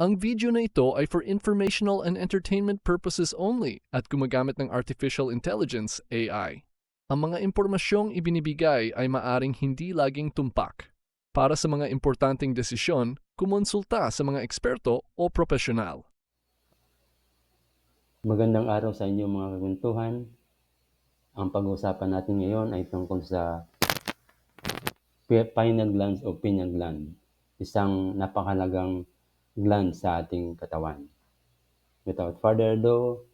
Ang video na ito ay for informational and entertainment purposes only at gumagamit ng Artificial Intelligence AI. Ang mga impormasyong ibinibigay ay maaring hindi laging tumpak. Para sa mga importanteng desisyon, kumonsulta sa mga eksperto o profesional. Magandang araw sa inyo mga kaguntuhan. Ang pag-uusapan natin ngayon ay tungkol sa pi- pineal glands o pineal gland, isang napakalagang gland sa ating katawan. Without further ado,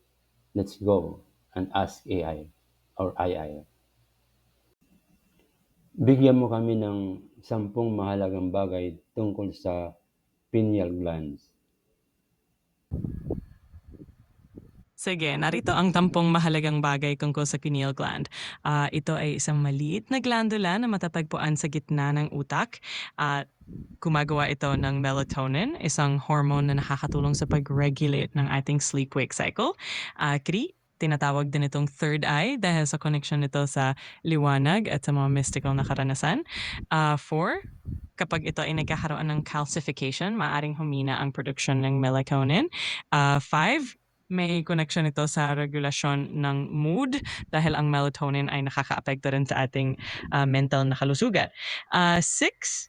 let's go and ask AI or II. Bigyan mo kami ng sampung mahalagang bagay tungkol sa pineal glands. Sige, narito ang tampong mahalagang bagay tungkol sa pineal gland. Ah, ito ay isang maliit na glandula na matatagpuan sa gitna ng utak. At gumagawa ito ng melatonin, isang hormone na nakakatulong sa pag-regulate ng ating sleep-wake cycle. Ah, Kri, tinatawag din itong third eye dahil sa connection nito sa liwanag at sa mga mystical na karanasan. Ah, four, kapag ito ay nagkakaroon ng calcification, maaring humina ang production ng melatonin. Ah, five, may connection ito sa regulasyon ng mood dahil ang melatonin ay nakakaapekto rin sa ating ah, mental na kalusugan. Ah, six,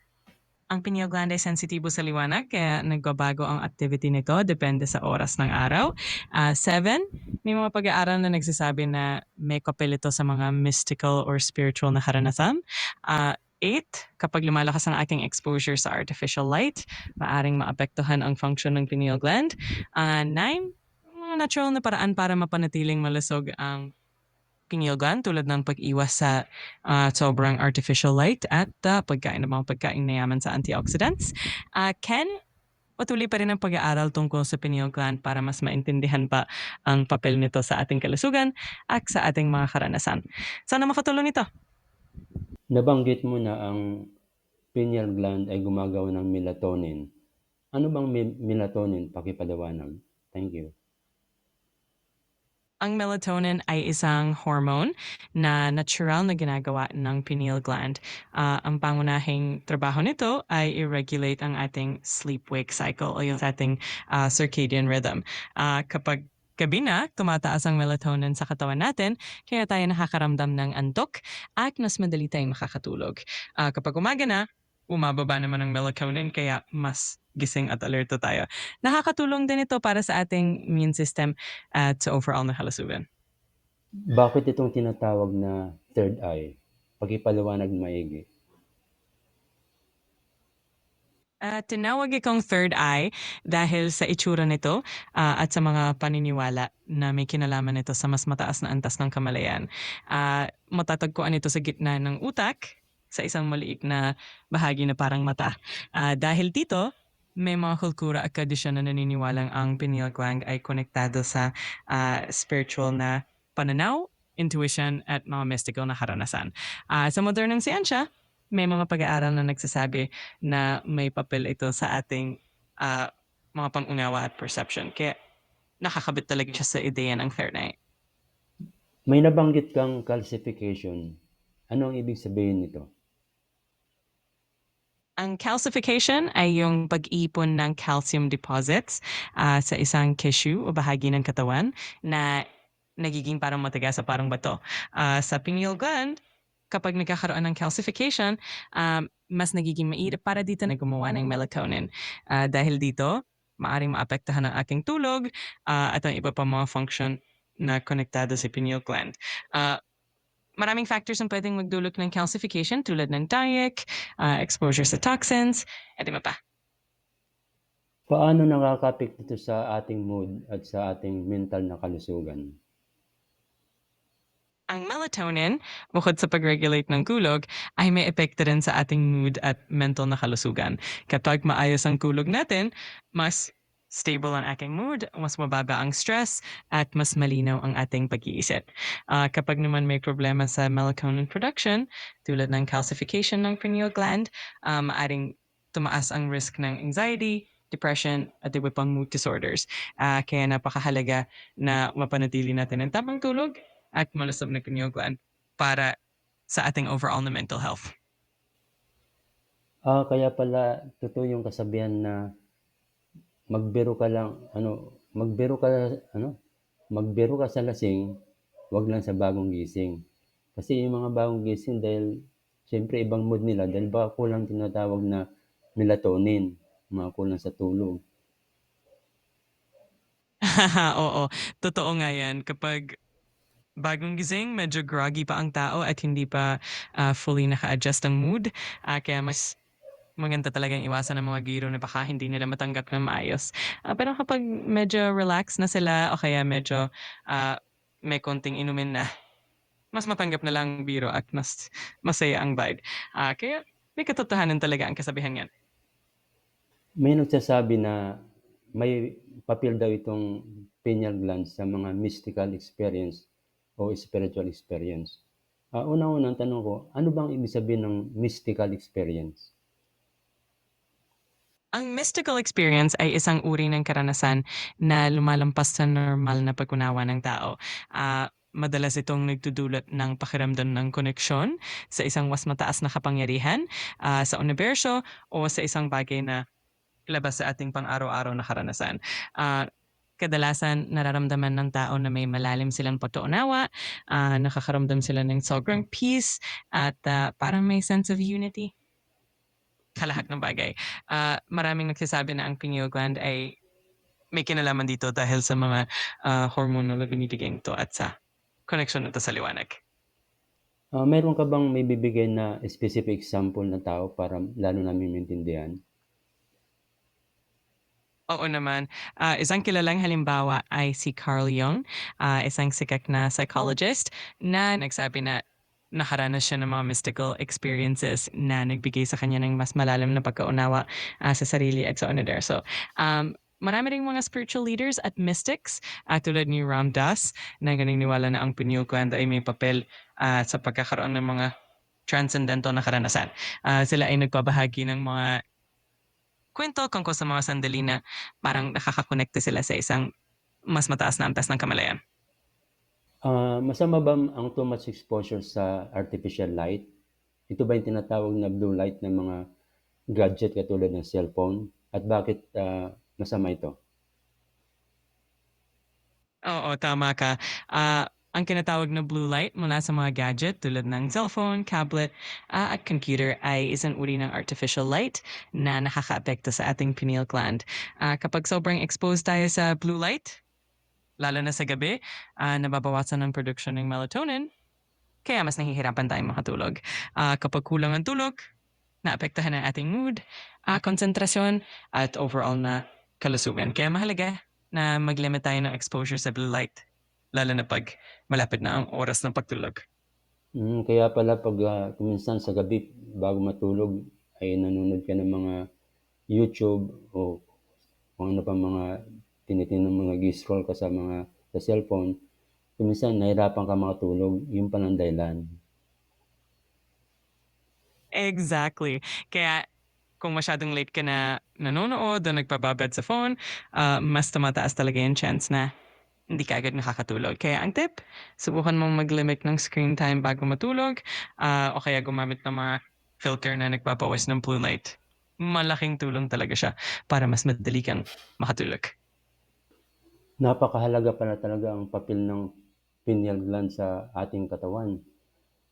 ang pineal gland ay sensitibo sa liwanag kaya nagbabago ang activity nito depende sa oras ng araw. Ah, seven, may mga pag-aaral na nagsasabi na may kapil ito sa mga mystical or spiritual na karanasan. Ah, eight, kapag lumalakas ang ating exposure sa artificial light, maaring maapektuhan ang function ng pineal gland. Ah, nine, mga natural na paraan para mapanatiling malusog ang pineal gland tulad ng pag-iwas sa ah, sobrang artificial light at ah, pagkain ng mga pagkain na yaman sa antioxidants. Ah, Ken, patuloy pa rin ang pag-aaral tungkol sa pineal gland para mas maintindihan pa ang papel nito sa ating kalusugan at sa ating mga karanasan. Sana makatulong ito. Nabanggit mo na ang pineal gland ay gumagawa ng melatonin. Ano bang me- melatonin? Pakipaliwanag. Thank you. Ang melatonin ay isang hormone na natural na ginagawa ng pineal gland. Ah, ang pangunahing trabaho nito ay i-regulate ang ating sleep-wake cycle o yung ating ah, circadian rhythm. Ah, kapag gabi na, tumataas ang melatonin sa katawan natin, kaya tayo nakakaramdam ng antok at mas madali tayong makakatulog. Ah, kapag umaga na, umababa naman ang melatonin kaya mas gising at alerto tayo. Nakakatulong din ito para sa ating immune system at sa overall na kalusugan. Bakit itong tinatawag na third eye? Pakipaliwanag maigi. Ah, tinawag ikong third eye dahil sa itsura nito ah, at sa mga paniniwala na may kinalaman nito sa mas mataas na antas ng kamalayan. Ah, matatagpuan ito sa gitna ng utak sa isang maliit na bahagi na parang mata. Ah, dahil dito, may mga kultura at tradisyon na naniniwalang ang pineal gland ay konektado sa ah, spiritual na pananaw, intuition at mga mystical na karanasan. Ah, sa modernong siyensya, may mga pag-aaral na nagsasabi na may papel ito sa ating ah, mga pangunawa at perception. Kaya nakakabit talaga siya sa ideya ng third eye. May nabanggit kang calcification. Ano ang ibig sabihin nito? Ang calcification ay yung pag-ipon ng calcium deposits ah, sa isang tissue o bahagi ng katawan na nagiging parang matigas sa parang bato. Ah, sa pineal gland, kapag nagkakaroon ng calcification, um, mas nagiging mairip para dito na gumawa ng melatonin. Ah, dahil dito, maaring maapektuhan ang aking tulog ah, at ang iba pa mga function na konektado sa pineal gland. Ah, maraming factors ang pwedeng magdulot ng calcification tulad ng diet, ah, exposure sa toxins, at iba pa. Paano nakakapit ito sa ating mood at sa ating mental na kalusugan? Ang melatonin, bukod sa pag-regulate ng kulog, ay may epekto rin sa ating mood at mental na kalusugan. Kapag maayos ang kulog natin, mas stable ang aking mood, mas mababa ang stress, at mas malinaw ang ating pag-iisip. Ah, kapag naman may problema sa melatonin production, tulad ng calcification ng pineal gland, ah, maaring tumaas ang risk ng anxiety, depression, at iba pang mood disorders. Ah, kaya napakahalaga na mapanatili natin ang tamang tulog at malusog na pineal gland para sa ating overall na mental health. Ah, kaya pala totoo yung kasabihan na magbiro ka lang ano, magbiro ka ano, magbiro ka sa lasing, 'wag lang sa bagong gising. Kasi yung mga bagong gising dahil siyempre ibang mood nila dahil baka kulang tinatawag na melatonin, mga kulang sa tulog. Oo, totoo nga 'yan kapag bagong gising medyo groggy pa ang tao at hindi pa, ah, fully naka-adjust ang mood, ah, kaya mas maganda talagang iwasan ang mga biro na baka hindi nila matanggap ng maayos. Ah, pero kapag medyo relax na sila o kaya medyo, ah, may konting inumin na, mas matanggap na lang ang biro at mas masaya ang vibe. Ah, kaya may katotohanan talaga ang kasabihan 'yan. May nagsasabi na may papel daw itong pineal gland sa mga mystical experience o spiritual experience. Ah, unang-una ang tanong ko, ano bang ibig sabihin ng mystical experience? Ang mystical experience ay isang uri ng karanasan na lumalampas sa normal na pag-unawa ng tao. Ah, madalas itong nagdudulot ng pakiramdam ng koneksyon sa isang mas mataas na kapangyarihan, ah, sa universo o sa isang bagay na labas sa ating pang-araw-araw na karanasan. Ah, kadalasan nararamdaman ng tao na may malalim silang pagkaunawa, ah, nakakaramdam sila ng sobrang peace at, ah, parang may sense of unity. Sa lahat ng bagay. Ah, maraming nagsasabi na ang pineal gland ay may kinalaman dito dahil sa mga, ah, hormonal na binibigay nito at sa koneksyon nito sa liwanag. Ah, meron ka bang maibibigay na specific example na tao para lalo naming maintindihan? Oo naman. Ah, isang kilalang halimbawa ay si Carl Jung, ah, isang sikat na psychologist na nagsabi na nakaranas siya ng mga mystical experiences na nagbigay sa kanya ng mas malalim na pagkaunawa, ah, sa sarili at sa universo. Um, marami ring mga spiritual leaders at mystics, ah, tulad ni Ram Dass na naniniwala na ang pineal gland ay may papel, ah, sa pagkakaroon ng mga transcendental na karanasan. Ah, sila ay nagbabahagi ng mga kuwento tungkol sa mga sandali na parang nakakakonekta sila sa isang mas mataas na antas ng kamalayan. Ah, masama ba ang too much exposure sa artificial light? Ito ba yung tinatawag na blue light ng mga gadget katulad ng cellphone? At bakit, ah, masama ito? Oo, tama ka. Ah, ang tinatawag na blue light mula sa mga gadget tulad ng cellphone, tablet, ah, at computer ay isang uri ng artificial light na nakakaapekto sa ating pineal gland. Ah, kapag sobrang exposed tayo sa blue light, lalo na sa gabi, ah, nababawasan ang production ng melatonin, kaya mas nahihirapan tayong makatulog. Ah, kapag kulang ang tulog, naapektuhan ang ating mood, ah, konsentrasyon, at overall na kalusugan. Kaya mahalaga na mag-limit tayo ng exposure sa blue light, lalo na pag malapit na ang oras ng pagtulog. Hmm, kaya pala 'pag, ah, kung minsan sa gabi bago matulog ay nanonood ka ng mga YouTube o kung ano pang mga tinitingnan mo, nag-i-scroll ka sa mga sa cellphone, kung minsan nahirapan kang makatulog, yun dahilan. Exactly. Kaya kung masyadong late ka na nanonood o nagpababad sa phone, ah, mas tumataas talaga yung chance na hindi ka agad nakakatulog. Kaya ang tip, subukan mong mag-limit ng screen time bago matulog, ah, o kaya gumamit ng mga filter na nagpapawas ng blue light. Malaking tulong talaga siya para mas madali kang makatulog. Napakahalaga pala talaga ang papel ng pineal gland sa ating katawan.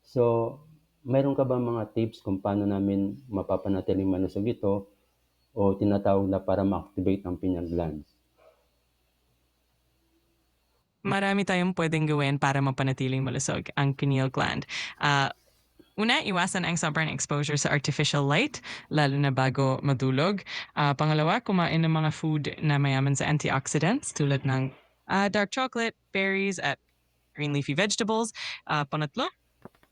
So, mayroon ka bang mga tips kung paano namin mapapanatiling malusog ito o tinatawag na para ma-activate ang pineal glands? Marami tayong pwedeng gawin para mapanatiling malusog ang pineal gland. Ah, una, iwasan ang sobrang exposure sa artificial light, lalo na bago matulog. Ah, pangalawa, kumain ng mga food na mayaman sa antioxidants tulad ng ah, dark chocolate, berries, at green leafy vegetables. Ah, pangatlo,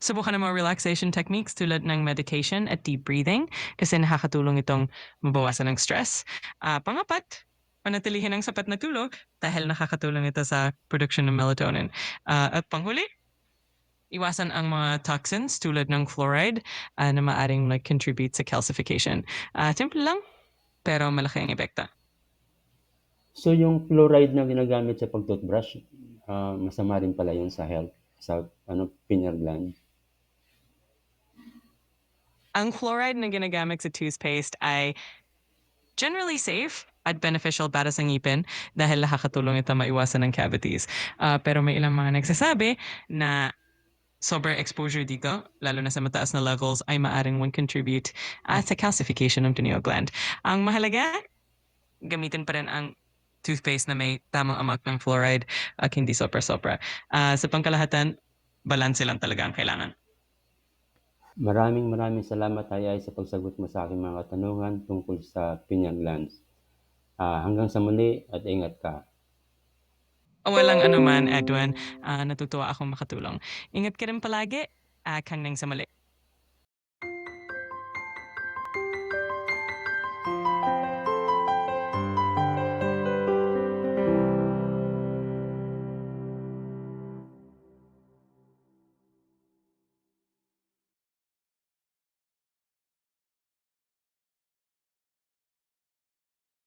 subukan ng mga relaxation techniques tulad ng meditation at deep breathing kasi nakakatulong itong mabawasan ng stress. Ah, pangapat, panatilihin ang sapat na tulog dahil nakakatulong ito sa production ng melatonin. Ah, at panghuli, iwasan ang mga toxins tulad ng fluoride ah, na maaring mag-contribute sa calcification. Ah, simple lang, pero malaki ang epekto. So, yung fluoride na ginagamit sa pag-toothbrush, ah, masama rin pala yun sa health, sa ano, pineal gland? Ang fluoride na ginagamit sa toothpaste ay generally safe at beneficial para sa ngipin dahil nakakatulong ito maiwasan ng cavities. Ah, pero may ilang mga nagsasabi na sobrang exposure dito, lalo na sa mataas na levels, ay maaring won't contribute ah, sa calcification ng pineal gland. Ang mahalaga, gamitin pa rin ang toothpaste na may tamang amak ng fluoride at hindi sobra-sobra. Ah, sa pangkalahatan, balanse lang talaga ang kailangan. Maraming maraming salamat Hayay sa pagsagot mo sa aking mga katanungan tungkol sa pineal glands. Ah, hanggang sa muli at ingat ka. Walang anuman, Edwin. Ah, natutuwa akong makatulong. Ingat ka rin palagi. Ah, hanggang sa mali.